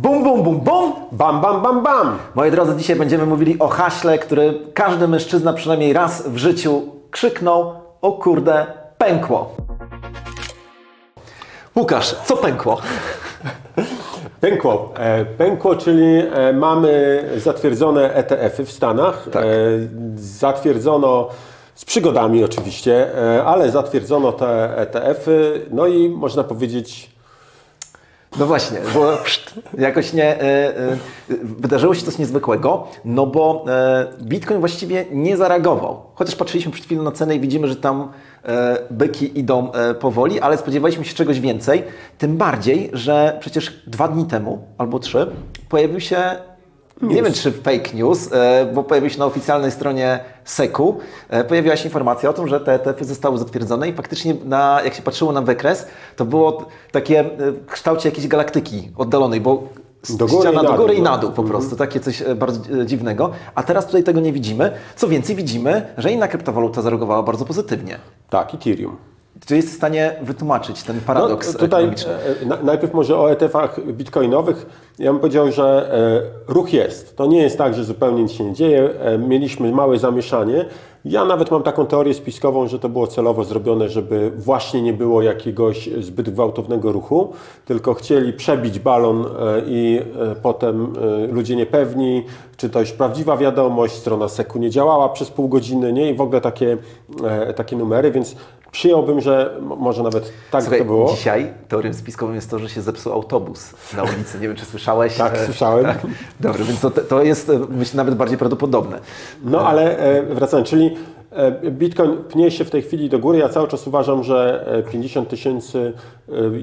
Bum, bum, bum, bum! Bam, bam, bam, bam! Moi drodzy, dzisiaj będziemy mówili o haśle, który każdy mężczyzna przynajmniej raz w życiu krzyknął: O kurde, pękło. Łukasz, co pękło? Pękło. E, pękło, czyli e, mamy zatwierdzone ETF-y w Stanach. Tak. E, zatwierdzono z przygodami oczywiście, ale zatwierdzono te ETF-y, no i można powiedzieć, No właśnie, bo jakoś nie. E, e, wydarzyło się coś niezwykłego, no bo e, Bitcoin właściwie nie zareagował. Chociaż patrzyliśmy przed chwilą na cenę i widzimy, że tam byki idą powoli, ale spodziewaliśmy się czegoś więcej. Tym bardziej, że przecież dwa dni temu albo trzy pojawił się. Nie wiem, czy fake news, e, bo pojawił się na oficjalnej stronie SEC-u, e, pojawiła się informacja o tym, że te ETF-y zostały zatwierdzone i faktycznie na, jak się patrzyło na wykres, to było takie e, w kształcie jakiejś galaktyki oddalonej, bo Do góry ściana i na do góry i na dół po prostu, takie coś bardzo dziwnego. A teraz tutaj tego nie widzimy. Co więcej, widzimy, że inna kryptowaluta zareagowała bardzo pozytywnie. tak, Ethereum. Czy jest w stanie wytłumaczyć ten paradoks No, tutaj e, na, najpierw może o ETF-ach bitcoinowych. Ja bym powiedział, że e, ruch jest. To nie jest tak, że zupełnie nic się nie dzieje. E, mieliśmy małe zamieszanie. Ja nawet mam taką teorię spiskową, że to było celowo zrobione, żeby właśnie nie było jakiegoś zbyt gwałtownego ruchu, tylko chcieli przebić balon i potem ludzie niepewni, czy to już prawdziwa wiadomość, strona seku nie działała przez pół godziny, nie? I w ogóle takie, takie numery, więc przyjąłbym, że może nawet tak Słuchaj, to było. dzisiaj teorią spiskową jest to, że się zepsuł autobus na ulicy. Nie wiem, czy słyszałeś. Tak, E, słyszałem. Dobrze, więc to, to jest, e, myślę, nawet bardziej prawdopodobne. No ale e, wracając, czyli Bitcoin pnie się w tej chwili do góry. Ja cały czas uważam, że e, 50 tysięcy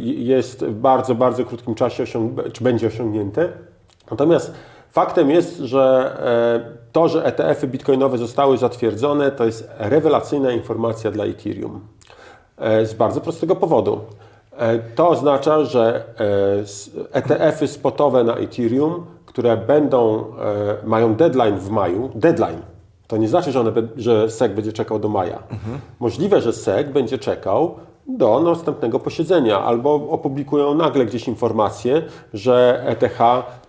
jest w bardzo, bardzo krótkim czasie czy będzie osiągnięte. Natomiast faktem jest, że to, że ETF-y bitcoinowe zostały zatwierdzone, to jest rewelacyjna informacja dla Ethereum. E, Z bardzo prostego powodu. E, To oznacza, że e, ETF-y spotowe na Ethereum, które będą, e, mają deadline w maju, deadline, to nie znaczy, że, one, że SEC będzie czekał do maja. Możliwe, że SEC będzie czekał do następnego posiedzenia albo opublikują nagle gdzieś informację, że ETH,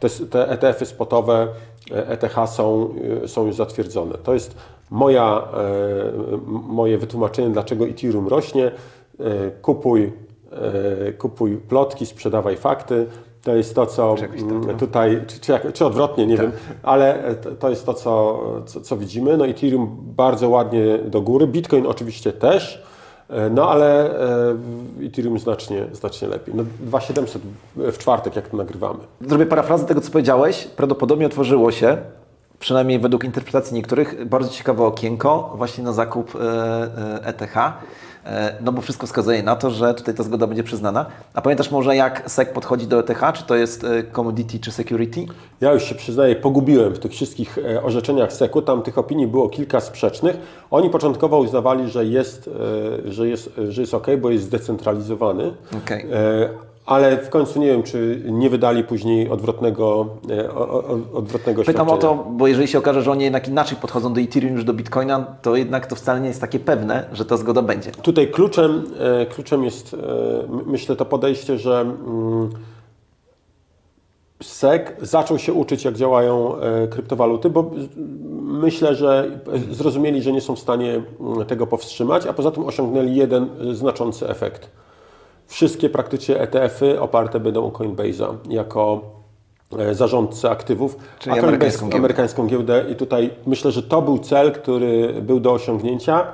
te, te ETF-y spotowe e, ETH są, e, są już zatwierdzone. To jest moja, e, moje wytłumaczenie, dlaczego Ethereum rośnie. E, Kupuj, e, kupuj plotki, sprzedawaj fakty. To jest to, co mm, tutaj, czy, czy, czy odwrotnie, nie wiem, ale to, jest to, co, co, co widzimy. No Ethereum bardzo ładnie do góry, Bitcoin oczywiście też, no ale Ethereum znacznie, znacznie lepiej. No 2700 w w czwartek, jak to nagrywamy. Zrobię parafrazę tego, co powiedziałeś. Prawdopodobnie otworzyło się, przynajmniej według interpretacji niektórych, bardzo ciekawe okienko właśnie na zakup e, e, ETH. E, No bo wszystko wskazuje na to, że tutaj ta zgoda będzie przyznana. A pamiętasz może jak SEC podchodzi do ETH? Czy to jest e, commodity czy security? Ja już się przyznaję, pogubiłem w tych wszystkich e, orzeczeniach SEC-u. Tam tych opinii było kilka sprzecznych. Oni początkowo uznawali, że jest, e, że jest, że jest ok, bo jest zdecentralizowany. Okej. Ale w końcu nie wiem, czy nie wydali później odwrotnego, e, odwrotnego Pytam o to, bo jeżeli się okaże, że oni jednak inaczej podchodzą do Ethereum niż do Bitcoina, to jednak to wcale nie jest takie pewne, że ta zgoda będzie. Tutaj kluczem, e, kluczem jest, e, my- myślę, to podejście, że mm, SEC zaczął się uczyć, jak działają kryptowaluty, bo myślę, że zrozumieli, że nie są w stanie tego powstrzymać, a poza tym osiągnęli jeden znaczący efekt. Wszystkie praktycznie ETF-y oparte będą o Coinbase'a jako e, zarządcy aktywów. Czyli a amerykańską giełdę. amerykańską giełdę i tutaj myślę, że to był cel, który był do osiągnięcia.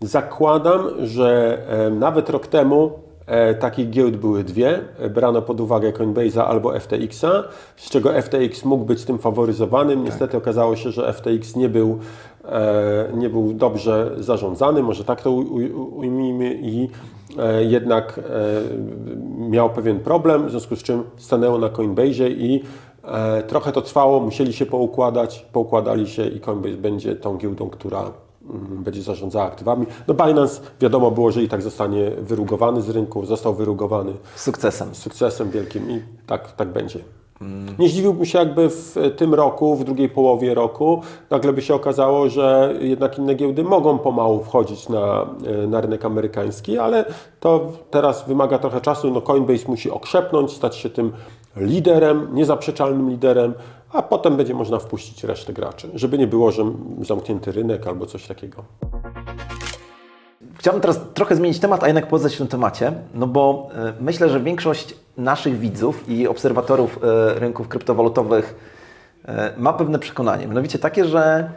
Zakładam, że e, nawet rok temu e, takich giełd były dwie. Brano pod uwagę Coinbase'a albo FTX-a, z czego FTX mógł być tym faworyzowanym. Niestety okazało się, że FTX nie był, nie był dobrze zarządzany, może tak to ujmijmy i e, jednak e, miał pewien problem, w związku z czym stanęło na Coinbase'ie i e, trochę to trwało, musieli się poukładać, poukładali się i Coinbase będzie tą giełdą, która mm, będzie zarządzała aktywami. No Binance wiadomo było, że i tak zostanie wyrugowany z rynku, został wyrugowany sukcesem. sukcesem wielkim i tak, tak będzie. Nie zdziwiłbym się, jakby w tym roku, w drugiej połowie roku, nagle by się okazało, że jednak inne giełdy mogą pomału wchodzić na, na rynek amerykański, ale to teraz wymaga trochę czasu. No Coinbase musi okrzepnąć, stać się tym liderem, niezaprzeczalnym liderem, a potem będzie można wpuścić resztę graczy, żeby nie było, że zamknięty rynek albo coś takiego. Chciałbym teraz trochę zmienić temat, a jednak pozostać w tym temacie, no bo e, myślę, że większość naszych widzów i obserwatorów e, rynków kryptowalutowych e, ma pewne przekonanie, mianowicie takie, że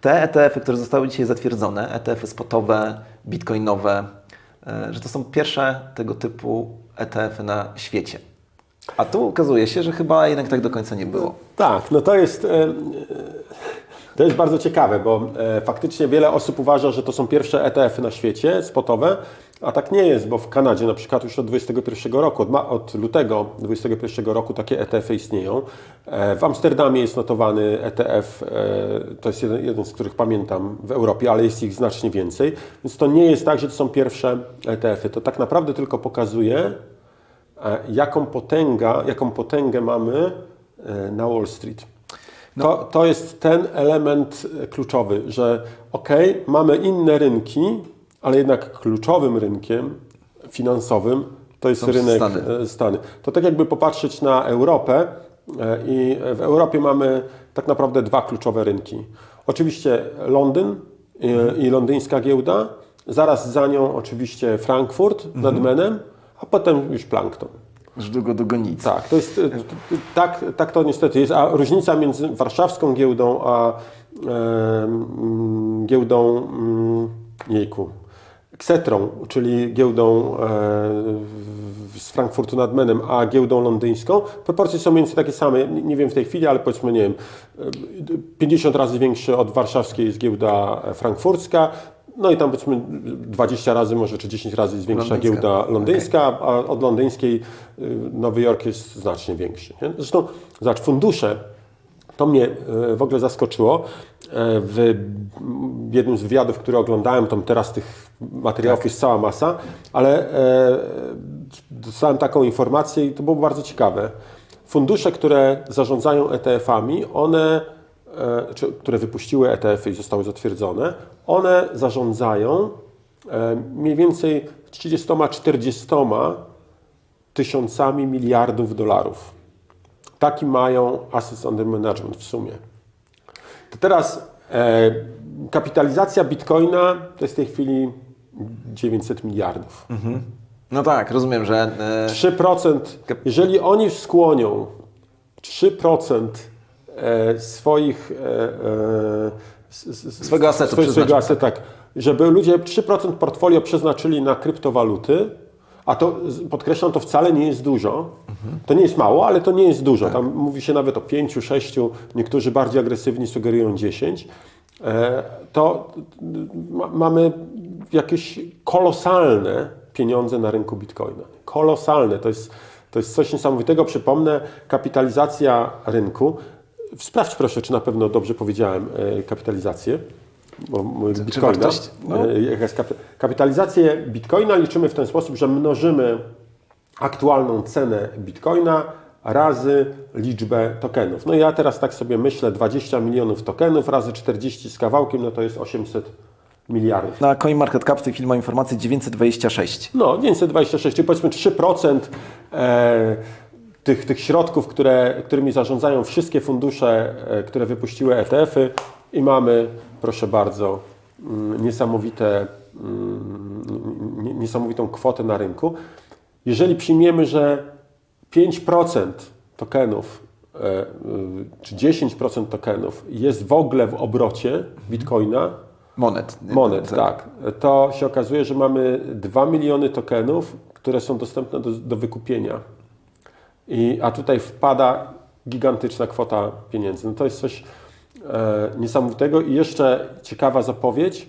te ETF-y, które zostały dzisiaj zatwierdzone, ETF-y spotowe, bitcoinowe, że to są pierwsze tego typu ETF-y na świecie. A tu okazuje się, że chyba jednak tak do końca nie było. Tak, no to jest, to jest bardzo ciekawe, bo e, faktycznie wiele osób uważa, że to są pierwsze ETF-y na świecie, spotowe, a tak nie jest, bo w Kanadzie na przykład już od 2021 roku, od, od lutego 2021 roku takie ETF-y istnieją. E, W Amsterdamie jest notowany ETF, e, to jest jeden, jeden z których pamiętam w Europie, ale jest ich znacznie więcej, więc to nie jest tak, że to są pierwsze ETF-y. To tak naprawdę tylko pokazuje, jaką, potęga, jaką potęgę mamy na Wall Street. To, to jest ten element e, kluczowy, że ok, mamy inne rynki, ale jednak kluczowym rynkiem finansowym to jest Są rynek Stany. Stany. Stany. To tak jakby popatrzeć na Europę e, i w Europie mamy tak naprawdę dwa kluczowe rynki. Oczywiście Londyn i, i londyńska giełda, zaraz za nią oczywiście Frankfurt nad Menem, a potem już Plankton. Już długo, długo nic. Tak, to jest, e, tak, tak to niestety jest. A różnica między warszawską giełdą a e, giełdą mm, jejku, Ksetrą, czyli giełdą e, z Frankfurtu nad Menem, a giełdą londyńską, proporcje są mniej więcej takie same. Nie wiem w tej chwili, ale powiedzmy, nie wiem, e, 50 razy większy od warszawskiej jest giełda frankfurcka, no i tam powiedzmy 20 razy może, czy 10 razy jest większa Londyńska. giełda londyńska, a od londyńskiej y, Nowy Jork jest znacznie większy. Nie? Zresztą, zobacz, fundusze, to mnie y, w ogóle zaskoczyło. E, W jednym z wywiadów, które oglądałem, tam teraz tych materiałów jest cała masa, ale dostałem taką informację i to było bardzo ciekawe. Fundusze, które zarządzają ETF-ami, one, czy, które wypuściły ETF-y i zostały zatwierdzone, one zarządzają e, mniej więcej 30-40 tysiącami miliardów dolarów. Taki mają assets under management w sumie. To teraz e, kapitalizacja bitcoina to jest w tej chwili 900 miliardów. No tak, rozumiem, że e, 3%, jeżeli oni skłonią 3% e, swoich e, e, s- s- Swego asetu swojego przeznaczyć. asetu, tak, żeby ludzie 3% portfolio przeznaczyli na kryptowaluty, a to podkreślam, to wcale nie jest dużo. To nie jest mało, ale to nie jest dużo. Tam mówi się nawet o 5, 6, niektórzy bardziej agresywni sugerują 10. E, To ma, mamy jakieś kolosalne pieniądze na rynku bitcoina. Kolosalne. To jest, to jest coś niesamowitego. Przypomnę, kapitalizacja rynku. Sprawdź proszę, czy na pewno dobrze powiedziałem e, kapitalizację. Bitcoina. wartość? No. E, Kapitalizację bitcoina liczymy w ten sposób, że mnożymy aktualną cenę bitcoina razy liczbę tokenów. No ja teraz tak sobie myślę, 20 milionów tokenów razy 40 z kawałkiem, no to jest 800 miliardów. na CoinMarketCap w tej chwili ma informację 926. No, 926, czyli powiedzmy 3% e, tych, tych środków, które, którymi zarządzają wszystkie fundusze, e, które wypuściły ETF-y i mamy, proszę bardzo, mm, niesamowite, mm, nie- niesamowitą kwotę na rynku. Jeżeli przyjmiemy, że 5% tokenów e, czy 10% tokenów jest w ogóle w obrocie bitcoina, Monet. Monet, tak. To się okazuje, że mamy 2 miliony tokenów, które są dostępne do, do wykupienia. I, a tutaj wpada gigantyczna kwota pieniędzy. No to jest coś e, niesamowitego. I jeszcze ciekawa zapowiedź.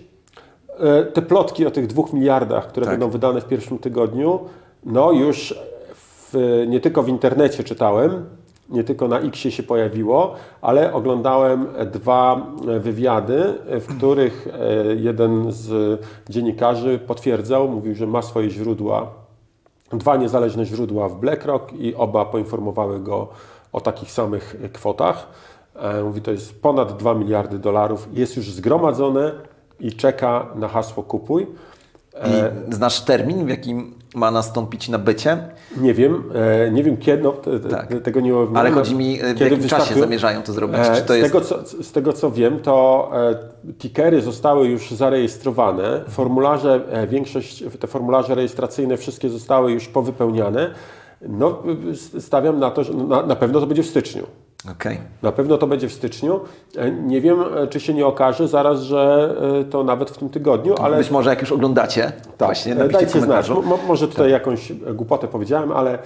E, te plotki o tych dwóch miliardach, które Tak. będą wydane w pierwszym tygodniu, no już w, nie tylko w internecie czytałem, nie tylko na Xie się pojawiło, ale oglądałem dwa wywiady, w których e, jeden z dziennikarzy potwierdzał, mówił, że ma swoje źródła, dwa niezależne źródła w BlackRock i oba poinformowały go o takich samych kwotach. E, Mówi, to jest ponad 2 miliardy dolarów, jest już zgromadzone i czeka na hasło kupuj. I znasz termin, w jakim ma nastąpić nabycie? Nie wiem, e, nie wiem kiedy, no, te, te, Tak. tego nie ujawniamy. Ale chodzi mi, e, w jakim czasie zamierzają to zrobić? E, to z, jest... tego, co, z tego co wiem, to e, tickery zostały już zarejestrowane, formularze, e, większość, te formularze rejestracyjne wszystkie zostały już powypełniane. No, stawiam na to, że na, na pewno to będzie w styczniu. Okej. Na pewno to będzie w styczniu. E, Nie wiem, e, czy się nie okaże zaraz, że e, to nawet w tym tygodniu, ale Być może jak już oglądacie, tak, właśnie dajcie znać. Mo, może tutaj jakąś e, głupotę powiedziałem, ale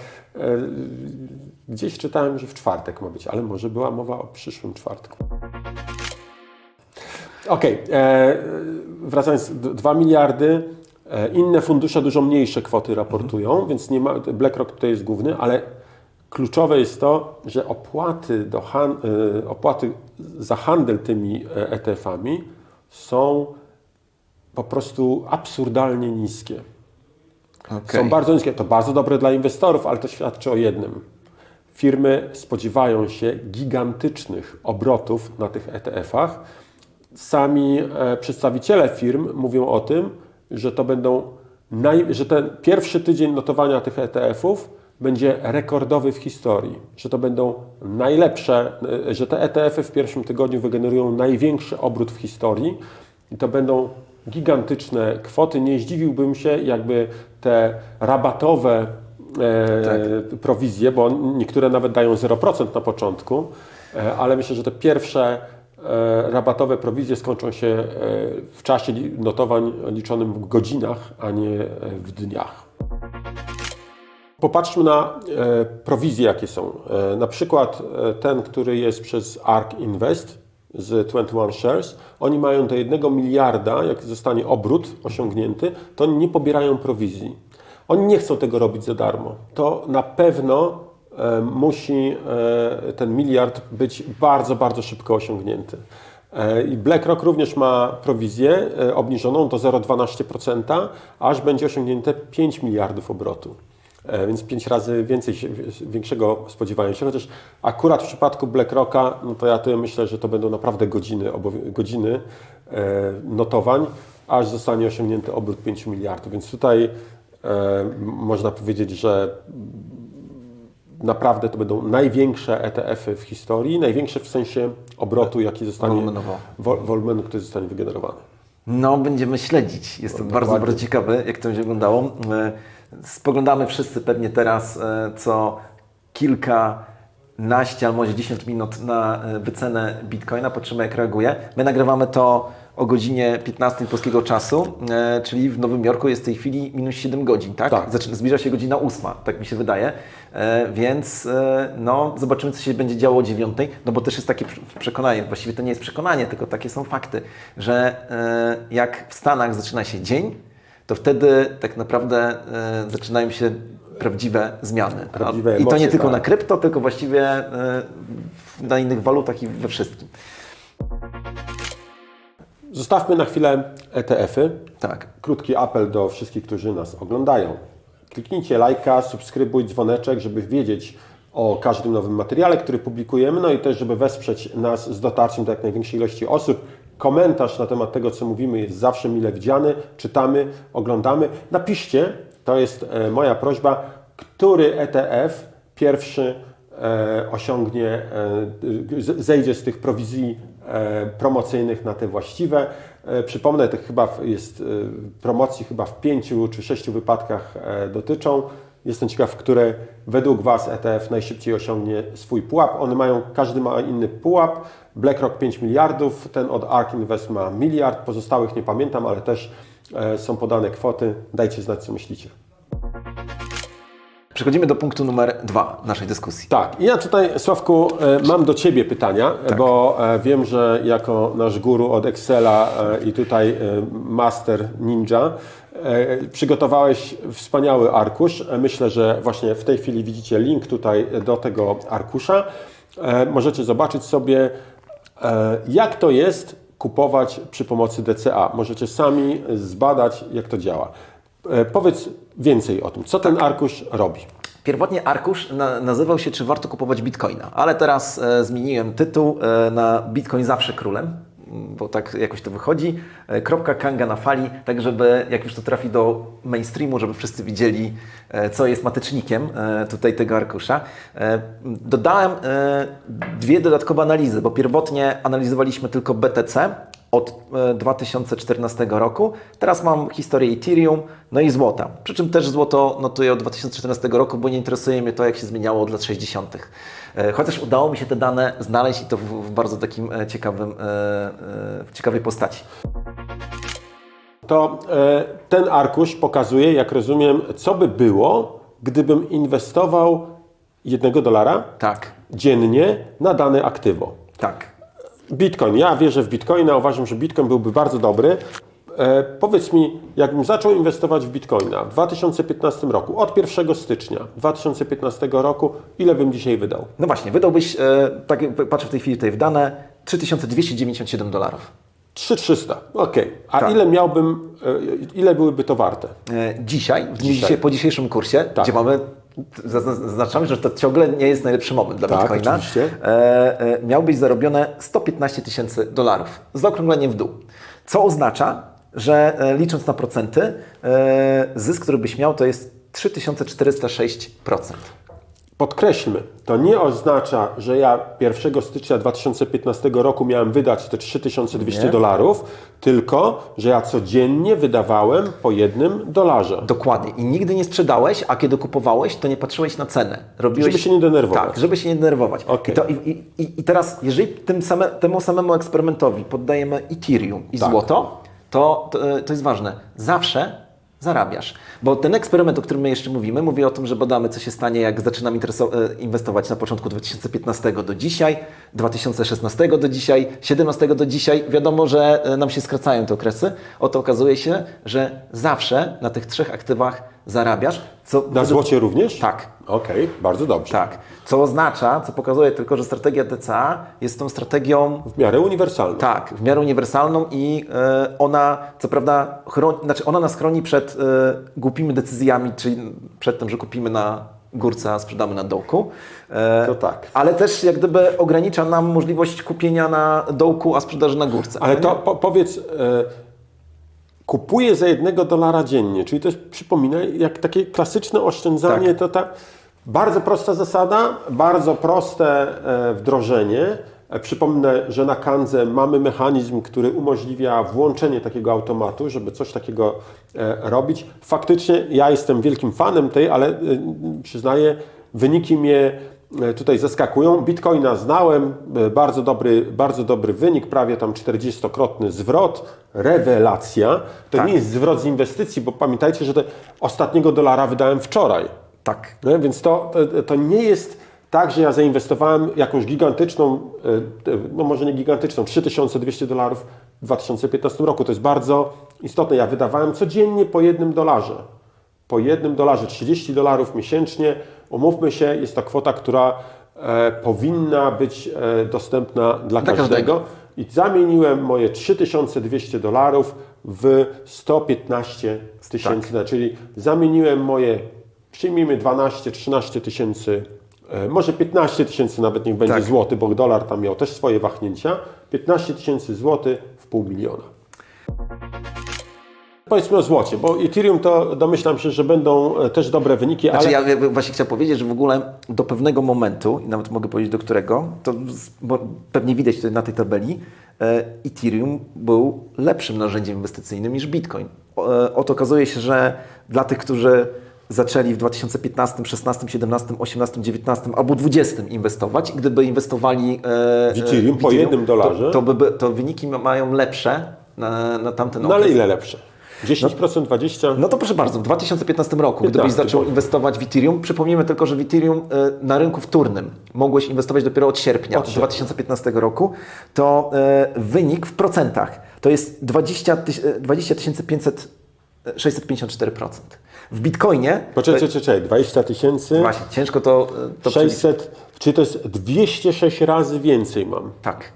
gdzieś czytałem, że w czwartek ma być, ale może była mowa o przyszłym czwartku. Okej, e, wracając, d- 2 miliardy, inne fundusze dużo mniejsze kwoty raportują, więc nie ma, BlackRock tutaj jest główny, ale kluczowe jest to, że opłaty, do e, opłaty za handel tymi e, ETF-ami są po prostu absurdalnie niskie. Okej. Są bardzo niskie. To bardzo dobre dla inwestorów, ale to świadczy o jednym. Firmy spodziewają się gigantycznych obrotów na tych ETF-ach. Sami e, przedstawiciele firm mówią o tym, że to będą naj, że ten pierwszy tydzień notowania tych ETF-ów będzie rekordowy w historii, że to będą najlepsze, e, że te ETF-y w pierwszym tygodniu wygenerują największy obrót w historii i to będą gigantyczne kwoty. Nie zdziwiłbym się, jakby te rabatowe e, prowizje, bo niektóre nawet dają 0% na początku, e, ale myślę, że te pierwsze e, rabatowe prowizje skończą się e, w czasie notowań liczonym w godzinach, a nie e, w dniach. Popatrzmy na e, prowizje, jakie są. E, na przykład e, ten, który jest przez ARK Invest z 21 Shares, oni mają do 1 miliarda, jak zostanie obrót osiągnięty, to oni nie pobierają prowizji. Oni nie chcą tego robić za darmo. To na pewno musi ten miliard być bardzo, bardzo szybko osiągnięty. I BlackRock również ma prowizję obniżoną do 0,12%, aż będzie osiągnięte 5 miliardów obrotu. E, Więc pięć razy więcej, większego spodziewają się. Chociaż akurat w przypadku BlackRocka, no to ja myślę, że to będą naprawdę godziny, godziny e, notowań, aż zostanie osiągnięty obrót 5 miliardów. Więc tutaj e, można powiedzieć, że naprawdę to będą największe ETF-y w historii, największe w sensie obrotu, jaki zostanie, wolumenu, który zostanie wygenerowany. No, będziemy śledzić. Jest to bardzo, bardzo ciekawe, jak to będzie wyglądało. Spoglądamy wszyscy pewnie teraz e, co kilkanaście, albo może 10 minut na e, wycenę Bitcoina, patrzymy jak reaguje. My nagrywamy to o godzinie 15 polskiego czasu, e, czyli w Nowym Jorku jest w tej chwili minus 7 godzin, tak? Tak. Zaczyna, zbliża się godzina 8, tak mi się wydaje. E, więc e, no, zobaczymy, co się będzie działo o 9, no bo też jest takie prze- przekonanie, właściwie to nie jest przekonanie, tylko takie są fakty, że jak w Stanach zaczyna się dzień, to wtedy tak naprawdę e, zaczynają się prawdziwe zmiany. Prawdziwe I to nie emocje, tylko tak. na krypto, tylko właściwie e, na innych walutach i we wszystkim. Zostawmy na chwilę ETF-y. Tak. Krótki apel do wszystkich, którzy nas oglądają. Kliknijcie lajka, subskrybuj, dzwoneczek, żeby wiedzieć o każdym nowym materiale, który publikujemy, no i też, żeby wesprzeć nas z dotarciem do jak największej ilości osób. Komentarz na temat tego, co mówimy, jest zawsze mile widziany. Czytamy, oglądamy. Napiszcie, to jest e, moja prośba, który ETF pierwszy e, osiągnie, e, zejdzie z tych prowizji promocyjnych na te właściwe. Przypomnę, to chyba jest promocji chyba w pięciu czy sześciu wypadkach dotyczą. Jestem ciekaw, które według Was ETF najszybciej osiągnie swój pułap. One mają, każdy ma inny pułap. BlackRock 5 miliardów, ten od ARK Invest ma miliard, pozostałych nie pamiętam, ale też e, są podane kwoty. Dajcie znać, co myślicie. Przechodzimy do punktu numer dwa naszej dyskusji. Tak, i ja tutaj, Sławku, e, mam do Ciebie pytania, bo e, wiem, że jako nasz guru od Excela i tutaj master ninja, przygotowałeś wspaniały arkusz. E, Myślę, że właśnie w tej chwili widzicie link tutaj do tego arkusza. E, Możecie zobaczyć sobie, e, jak to jest kupować przy pomocy DCA. Możecie sami zbadać, jak to działa. E, Powiedz więcej o tym, co ten arkusz robi. Pierwotnie arkusz na, nazywał się Czy warto kupować bitcoina, ale teraz e, zmieniłem tytuł e, na Bitcoin zawsze królem. Bo tak jakoś to wychodzi. E, Kropka Kanga na fali, tak żeby jak już to trafi do mainstreamu, żeby wszyscy widzieli, e, co jest matecznikiem e, tutaj tego arkusza. Dodałem dwie dodatkowe analizy, bo pierwotnie analizowaliśmy tylko BTC od e, 2014 roku. Teraz mam historię Ethereum, no i złota. Przy czym też złoto notuję od 2014 roku, bo nie interesuje mnie to, jak się zmieniało od lat 60. E, Chociaż udało mi się te dane znaleźć i to w, bardzo takim e, ciekawym, e, e, w ciekawej postaci. To e, ten arkusz pokazuje, jak rozumiem, co by było, gdybym inwestował jednego dolara Tak, dziennie na dane aktywo. tak. Bitcoin. Ja wierzę w Bitcoina, uważam, że Bitcoin byłby bardzo dobry. E, powiedz mi, jakbym zaczął inwestować w Bitcoina w 2015 roku, od 1 stycznia 2015 roku, ile bym dzisiaj wydał? No właśnie, wydałbyś, e, tak patrzę w tej chwili tutaj w dane, 3297 dolarów. 3300. Okej. A Tak. ile miałbym, e, ile byłyby to warte? E, Dzisiaj, Dzisiaj. dzisiaj, po dzisiejszym kursie, Tak. gdzie mamy, zaznaczamy, że to ciągle nie jest najlepszy moment dla Tak, Bitcoina, oczywiście. e, e, miałbyś zarobione 115 tysięcy dolarów z zaokrągleniem w dół. Co oznacza, że e, licząc na procenty, e, zysk, który byś miał, to jest 3406%. Podkreślmy, to nie oznacza, że ja 1 stycznia 2015 roku miałem wydać te 3200 Nie. dolarów, tylko, że ja codziennie wydawałem po jednym dolarze. Dokładnie. I nigdy nie sprzedałeś, a kiedy kupowałeś, to nie patrzyłeś na cenę. Robiłeś... Żeby się nie denerwować. Tak, żeby się nie denerwować. Okej. I, to, i, i, I teraz, jeżeli tym same, temu samemu eksperymentowi poddajemy Ethereum i Tak. złoto, to, to, to jest ważne. Zawsze zarabiasz. Bo ten eksperyment, o którym my jeszcze mówimy, mówi o tym, że badamy, co się stanie, jak zaczynam e, inwestować na początku 2015 do dzisiaj, 2016 do dzisiaj, 2017 do dzisiaj. Wiadomo, że e, nam się skracają te okresy. Oto okazuje się, że zawsze na tych trzech aktywach zarabiasz. Co Na złocie również? Tak. Okej, bardzo dobrze. Tak. Co oznacza, co pokazuje tylko, że strategia DCA jest tą strategią W miarę uniwersalne. tak, w miarę uniwersalną i e, ona, co prawda, chroni, znaczy ona nas chroni przed e, głupimi decyzjami, czyli przed tym, że kupimy na górce, a sprzedamy na dołku. E, To tak. Ale też jak gdyby ogranicza nam możliwość kupienia na dołku, a sprzedaży na górce. Ale to po, powiedz, e, kupuję za jednego dolara dziennie, czyli to jest, przypomina, jak takie klasyczne oszczędzanie, Tak. to ta bardzo prosta zasada, bardzo proste e, wdrożenie. E, Przypomnę, że na Kandze mamy mechanizm, który umożliwia włączenie takiego automatu, żeby coś takiego e, robić. Faktycznie ja jestem wielkim fanem tej, ale przyznaję, wyniki mnie tutaj zaskakują. Bitcoina znałem, bardzo dobry, bardzo dobry wynik, prawie tam 40-krotny zwrot, rewelacja. To Tak. nie jest zwrot z inwestycji, bo pamiętajcie, że te ostatniego dolara wydałem wczoraj. Tak. No, więc to, to, to nie jest tak, że ja zainwestowałem jakąś gigantyczną, e, e, no może nie gigantyczną, 3200 dolarów w 2015 roku. To jest bardzo istotne. Ja wydawałem codziennie po jednym dolarze. Po jednym dolarze, 30 dolarów miesięcznie. Umówmy się, jest to kwota, która e, powinna być e, dostępna dla, Dla każdego. każdego. I zamieniłem moje 3200 dolarów w 115 tysięcy, czyli zamieniłem moje, przyjmijmy 12-13 tysięcy, e, może 15 tysięcy nawet niech będzie Tak. złoty, bo dolar tam miał też swoje wahnięcia, 15 tysięcy złotych w pół miliona. Powiedzmy o złocie, bo Ethereum to domyślam się, że będą e, też dobre wyniki, Znaczy ale ja właśnie chciałem powiedzieć, że w ogóle do pewnego momentu, i nawet mogę powiedzieć do którego, to bo pewnie widać tutaj na tej tabeli, e, Ethereum był lepszym narzędziem inwestycyjnym niż Bitcoin. Oto okazuje się, że dla tych, którzy zaczęli w 2015, 16, 17, 18, 19 albo 20 inwestować i gdyby inwestowali e, W Ethereum po jednym dolarze. to, to, by, to wyniki ma- mają lepsze na, na tamten no okres. ale ile lepsze? 10%, 20%? No to proszę bardzo, w 2015 roku, 15 gdybyś zaczął powiem. inwestować w Ethereum, przypomnijmy tylko, że w Ethereum y, na rynku wtórnym mogłeś inwestować dopiero od sierpnia, Od sierpnia. 2015 roku, to y, wynik w procentach to jest 20 tyś- y, 20 500, y, 654%. W Bitcoinie, Poczekaj, czekaj, czekaj, 20 tysięcy, właśnie, ciężko to, y, to przeliczyć. 600, czyli to jest 206 razy więcej mam. Tak,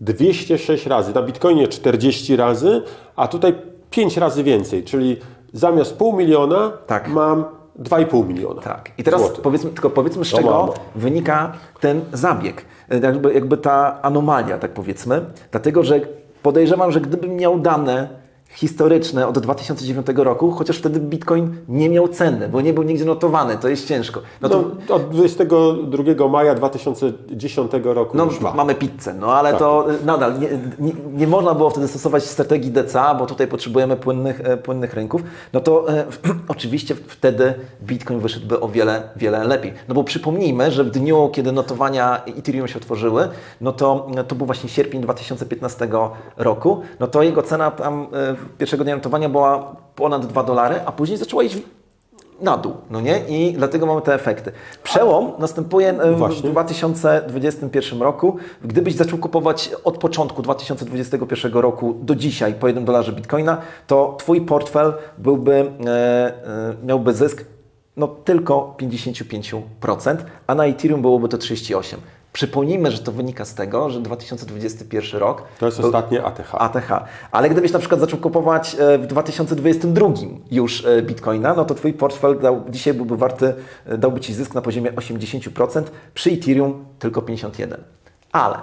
206 razy. Na Bitcoinie 40 razy, a tutaj 5 razy więcej, czyli zamiast pół miliona Tak. mam 2,5 miliona. Tak. I teraz złotych. powiedzmy, tylko powiedzmy z To czego wynika ten zabieg. E, Jakby, jakby ta anomalia, tak powiedzmy. Dlatego, że podejrzewam, że gdybym miał dane historyczne od 2009 roku, chociaż wtedy Bitcoin nie miał ceny, bo nie był nigdzie notowany, to jest ciężko. No to No, od 22 maja 2010 roku No, ma. mamy pizzę, no ale Tak. to y, nadal nie, nie, nie można było wtedy stosować strategii DCA, bo tutaj potrzebujemy płynnych, e, płynnych rynków. No to e, oczywiście wtedy Bitcoin wyszedłby o wiele, wiele lepiej. No bo przypomnijmy, że w dniu, kiedy notowania Ethereum się otworzyły, no to, to był właśnie sierpień 2015 roku, no to jego cena tam e, pierwszego dnia notowania była ponad 2 dolary, a później zaczęła iść na dół, no nie? I dlatego mamy te efekty. Przełom następuje e, w Właśnie. 2021 roku. Gdybyś zaczął kupować od początku 2021 roku do dzisiaj po 1 dolarze bitcoina, to Twój portfel byłby, e, e, miałby zysk no, tylko 55%, a na Ethereum byłoby to 38%. Przypomnijmy, że to wynika z tego, że 2021 rok To jest ostatnie ATH. ATH. Ale gdybyś na przykład zaczął kupować e, w 2022 już e, bitcoina, no to Twój portfel dał, dzisiaj byłby warty, e, dałby Ci zysk na poziomie 80%, przy Ethereum tylko 51%. Ale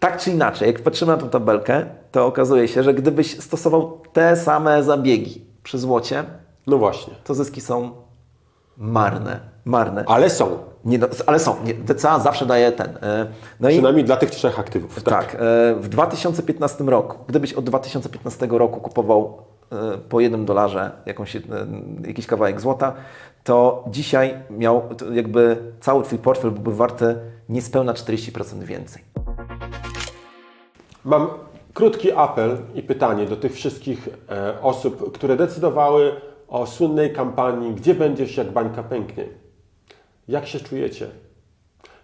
tak czy inaczej, jak patrzymy na tą tabelkę, to okazuje się, że gdybyś stosował te same zabiegi przy złocie, No właśnie. to zyski są marne. Marne. Ale są. Nie, no, ale są. Nie, DCA zawsze daje ten. e, No i Przynajmniej dla tych trzech aktywów. tak, e, w 2015 roku, gdybyś od 2015 roku kupował e, po jednym dolarze jakąś, jakiś kawałek złota, to dzisiaj miał jakby cały Twój portfel byłby warty niespełna 40% więcej. Mam krótki apel i pytanie do tych wszystkich osób, które decydowały o słynnej kampanii Gdzie będziesz jak bańka pęknie? Jak się czujecie?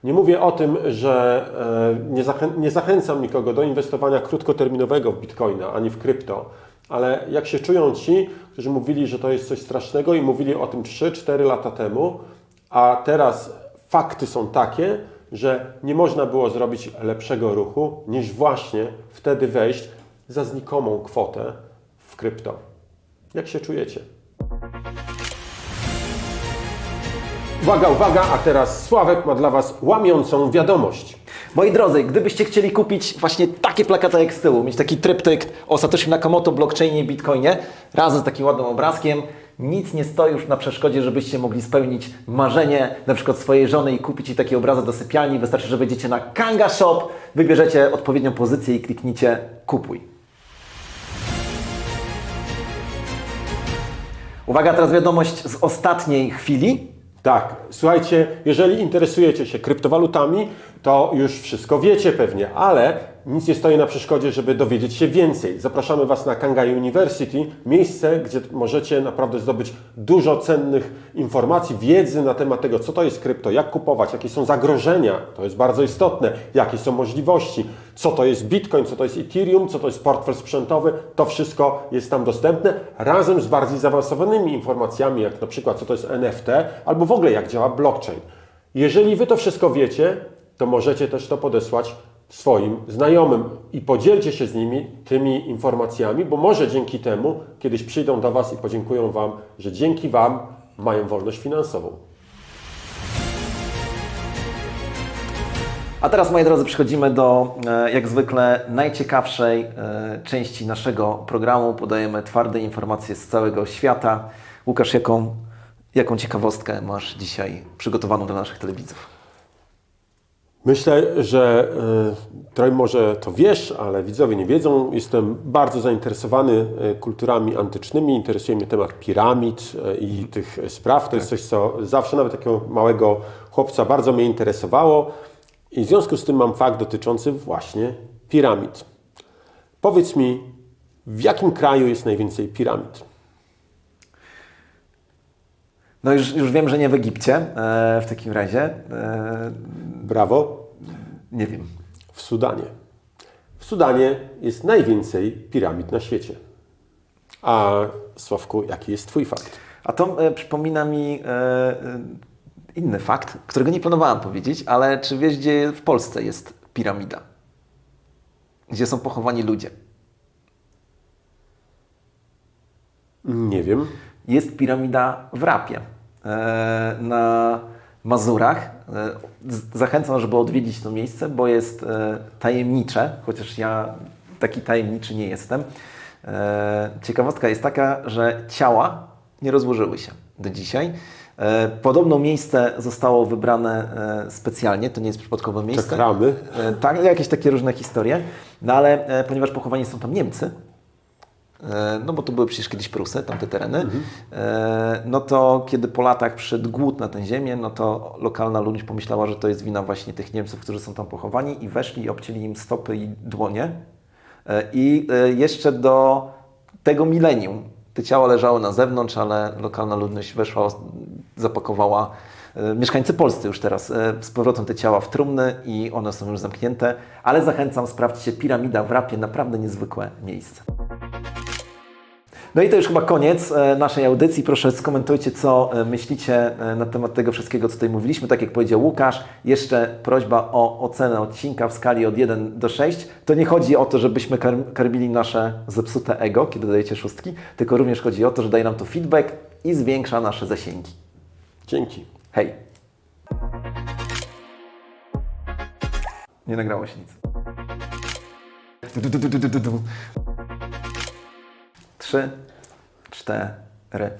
Nie mówię o tym, że e, nie, zachę- nie zachęcam nikogo do inwestowania krótkoterminowego w bitcoina ani w krypto, ale jak się czują ci, którzy mówili, że to jest coś strasznego i mówili o tym 3-4 lata temu, a teraz fakty są takie, że nie można było zrobić lepszego ruchu niż właśnie wtedy wejść za znikomą kwotę w krypto. Jak się czujecie? Uwaga, uwaga, a teraz Sławek ma dla Was łamiącą wiadomość. Moi drodzy, gdybyście chcieli kupić właśnie takie plakaty jak z tyłu, mieć taki tryptyk o Satoshi Nakamoto, blockchainie bitcoinie, razem z takim ładnym obrazkiem, nic nie stoi już na przeszkodzie, żebyście mogli spełnić marzenie na przykład swojej żony i kupić jej takie obrazy do sypialni. Wystarczy, że wejdziecie na Kanga Shop, wybierzecie odpowiednią pozycję i klikniecie kupuj. Uwaga, teraz wiadomość z ostatniej chwili. Tak, słuchajcie, jeżeli interesujecie się kryptowalutami, to już wszystko wiecie pewnie, ale nic nie stoi na przeszkodzie, żeby dowiedzieć się więcej. Zapraszamy Was na Kanga University, miejsce, gdzie możecie naprawdę zdobyć dużo cennych informacji, wiedzy na temat tego, co to jest krypto, jak kupować, jakie są zagrożenia, to jest bardzo istotne, jakie są możliwości, co to jest Bitcoin, co to jest Ethereum, co to jest portfel sprzętowy, to wszystko jest tam dostępne, razem z bardziej zaawansowanymi informacjami, jak na przykład co to jest NFT, albo w ogóle jak działa blockchain. Jeżeli Wy to wszystko wiecie, to możecie też to podesłać swoim znajomym i podzielcie się z nimi tymi informacjami, bo może dzięki temu kiedyś przyjdą do Was i podziękują Wam, że dzięki Wam mają wolność finansową. A teraz, moi drodzy, przechodzimy do, e, jak zwykle, najciekawszej e, części naszego programu. Podajemy twarde informacje z całego świata. Łukasz, jaką, jaką ciekawostkę masz dzisiaj przygotowaną dla naszych telewidzów? Myślę, że y, trochę może to wiesz, ale widzowie nie wiedzą. Jestem bardzo zainteresowany y, kulturami antycznymi. Interesuje mnie temat piramid y, i tych spraw. To jest coś, co zawsze nawet takiego małego chłopca bardzo mnie interesowało. I w związku z tym mam fakt dotyczący właśnie piramid. Powiedz mi, w jakim kraju jest najwięcej piramid? No już, już wiem, że nie w Egipcie e, w takim razie. E, Brawo. nie wiem. W Sudanie. W Sudanie jest najwięcej piramid na świecie. A Sławku, jaki jest Twój fakt? A to e, przypomina mi e, e, inny fakt, którego nie planowałem powiedzieć, ale czy wiesz, gdzie w Polsce jest piramida? Gdzie są pochowani ludzie? Nie wiem. jest piramida w Rapie na Mazurach. E, Zachęcam, żeby odwiedzić to miejsce, bo jest e, tajemnicze, chociaż ja taki tajemniczy nie jestem. E, Ciekawostka jest taka, że ciała nie rozłożyły się do dzisiaj. E, Podobno miejsce zostało wybrane e, specjalnie, to nie jest przypadkowe miejsce. Czakramy. E, Tak, jakieś takie różne historie, no ale e, ponieważ pochowani są tam Niemcy, e, no bo to były przecież kiedyś Prusy, tamte tereny, e, no to kiedy po latach przyszedł głód na tę ziemię, no to lokalna ludność pomyślała, że to jest wina właśnie tych Niemców, którzy są tam pochowani i weszli i obcięli im stopy i dłonie. E, I e, jeszcze do tego milenium te ciała leżały na zewnątrz, ale lokalna ludność weszła, zapakowała. e, Mieszkańcy polscy już teraz e, z powrotem te ciała w trumny i one są już zamknięte, ale zachęcam, sprawdźcie Piramida w Rapie, naprawdę niezwykłe miejsce. No i to już chyba koniec e, naszej audycji. Proszę skomentujcie, co e, myślicie e, na temat tego wszystkiego, co tutaj mówiliśmy. Tak jak powiedział Łukasz, jeszcze prośba o ocenę odcinka w skali od 1 do 6. To nie chodzi o to, żebyśmy kar- karmili nasze zepsute ego, kiedy dajecie szóstki, tylko również chodzi o to, że daje nam to feedback i zwiększa nasze zasięgi. Dzięki. Hej! Nie nagrało się nic. Trzy, cztery.